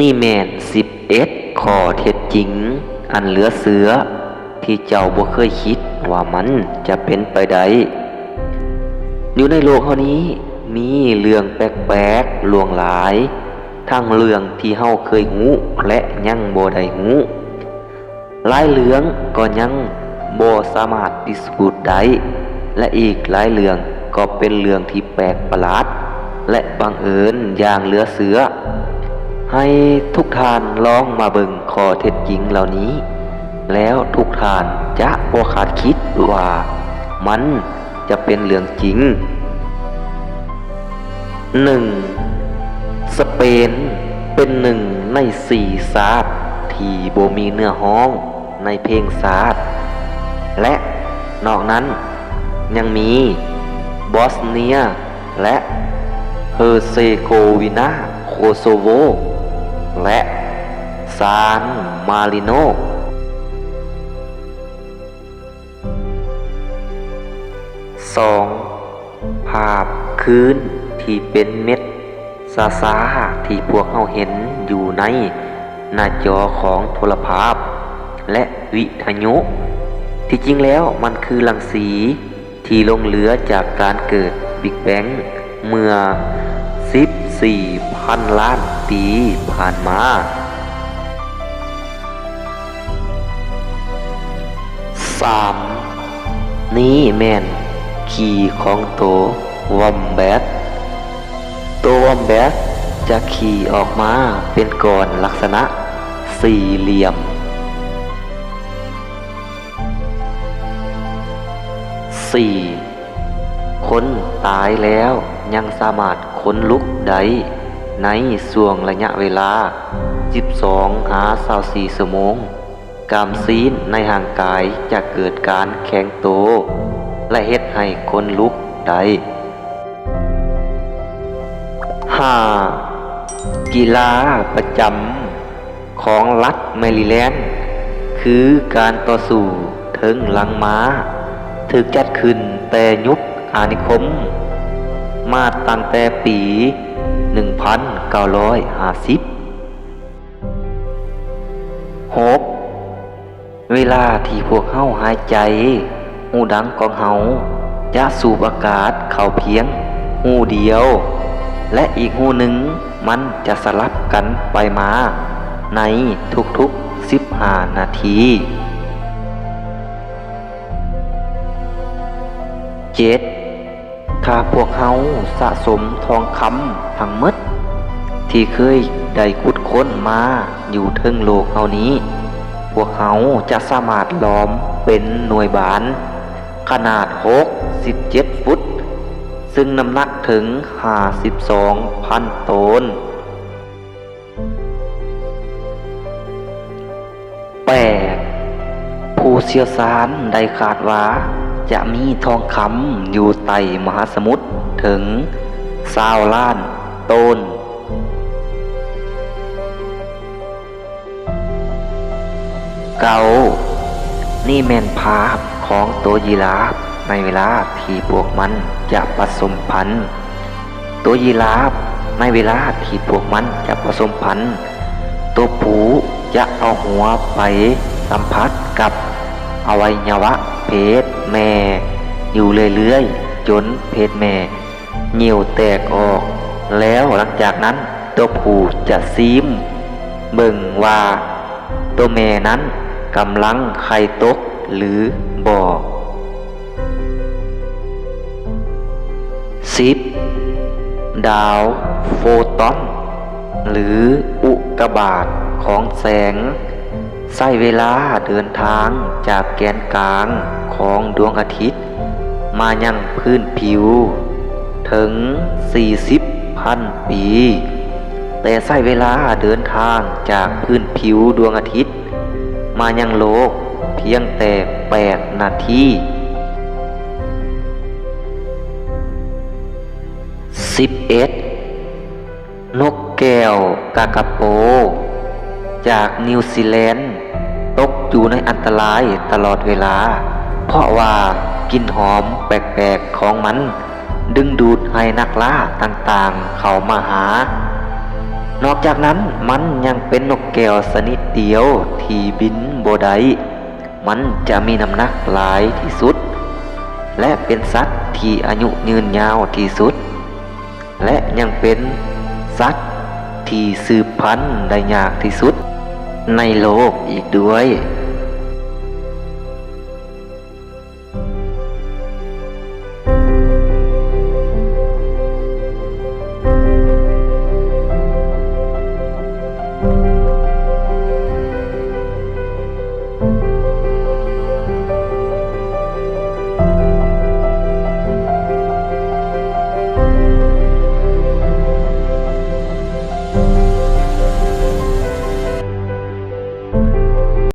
นี่แมนสิบเอ็ดข้อเท็จจริง อันเหลือเสือ ที่เจ้าบ่เคยคิดว่ามันจะเป็นไปได้อยู่ในโลกเฮานี้มีเรื่องแปลกๆลวงหลาย ทั้งเรื่องที่เฮาเคยหูและยังบ่ได้หูหลายเรื่องก็ยังบ่สามารถพิสูจน์ได้และอีกหลายเรื่องก็เป็นเรื่องที่แปลกประหลาด และบังเอิญอย่างเหลือเสือ ให้ทุกทานลองมาเบิ่งข้อเท็จจริงเหล่านี้ แล้วทุกทานจะบ่ขาดคิดว่ามันจะเป็นเรื่องจริง 1. สเปนเป็นหนึ่งในสี่ศาสตร์ที่โบมีเนื้อห้องในเพลงศาสตร์และนอกนั้นยังมีบอสเนียและเฮอร์เซโกวีนาโคโซโว และซานมาริโนสองภาพคืนที่เป็นเม็ดซาซาที่พวกเขาเห็นอยู่ในหน้าจอของโทรภาพ และวิทยุ ที่จริงแล้วมันคือลังสีที่ลงเหลือจากการเกิดบิ๊กแบงเมื่อสิ 4,000 ล้านปีผ่านมาสามนี้แม่นขี่ของโตววอมแบตตววอมแบตจะขี่ออกมาเป็นก้อนลักษณะสี่เหลี่ยมสี่คนตายแล้วยังสามารถ นลุกได้ในส่วงระยะเวลา 12 หา24ชั่วโมง กามซีนในห่างกายจะเกิดการแข็งโต และเฮ็ดให้คนลุกได้ 5. กีฬาประจำของรัฐแมริแลนด์ คือการต่อสู้เทิงลังม้า ถึกจัดขึ้นแต่ยุคอาณิคม มาตั้งแต่ปี 1950 6. เวลาที่พวกเฮาหายใจ หูดังของเฮาจะสูบอากาศเข้าเพียง หูเดียว และอีกหูหนึ่งมันจะสลับกันไปมา ในทุกๆ 15 นาทีเจ็ด ถ้าพวกเขาสะสมทองคำทั้งมด ที่เคยได้ขุดค้นมาอยู่เทิงโลกเฮานี้ พวกเขาจะสามารถล้อมเป็นหน่วยบาน ขนาด6 17ฟุต ซึ่งน้ำหนักถึง52พันตน 8. ผู้เชี่ยวชาญได้คาดว่า จะมีทองคำอยู่ใต้มหาสมุทรถึงสาวล้านต้น เกานี่แม่นภาพของตัวยีราฟในเวลาที่พวกมันจะผสมพันธุ์ ตัวยีราฟในเวลาที่พวกมันจะผสมพันธุ์ ตัวผูจะเอาหัวไปสัมผัสกับอวัยวะเพศ แม่ อยู่เรื่อยๆจนเพศแม่เหนียวแตกออก แล้วหลังจากนั้นตัวผู้จะซีม เบิ่งว่าตัวแม่นั้นกำลังไข่ตกหรือบ่สิบดาวโฟตอน หรืออุกกาบาตของแสง ใช้เวลาเดินทางจากแกนกลางของดวงอาทิตย์ มายังพื้นผิว ถึง 40พันปี แต่ใช้เวลาเดินทางจากพื้นผิวดวงอาทิตย์ มายังโลกเพียงแต่ 8 นาที11นกแก้วกากาโป จากนิวซีแลนด์ตกอยู่ในอันตรายตลอดเวลา เพราะว่ากลิ่นหอมแปลกๆของมัน ดึงดูดให้นักล่าต่างๆ เข้ามาหา นอกจากนั้นมันยังเป็นนกแก้วชนิดเดียวที่บินโบได้มันจะมีน้ำหนักหลายที่สุด และเป็นสัตว์ที่อายุยืนยาวที่สุด และยังเป็นสัตว์ที่สืบพันธุ์ได้ยากที่สุด ในโลกอีกด้วย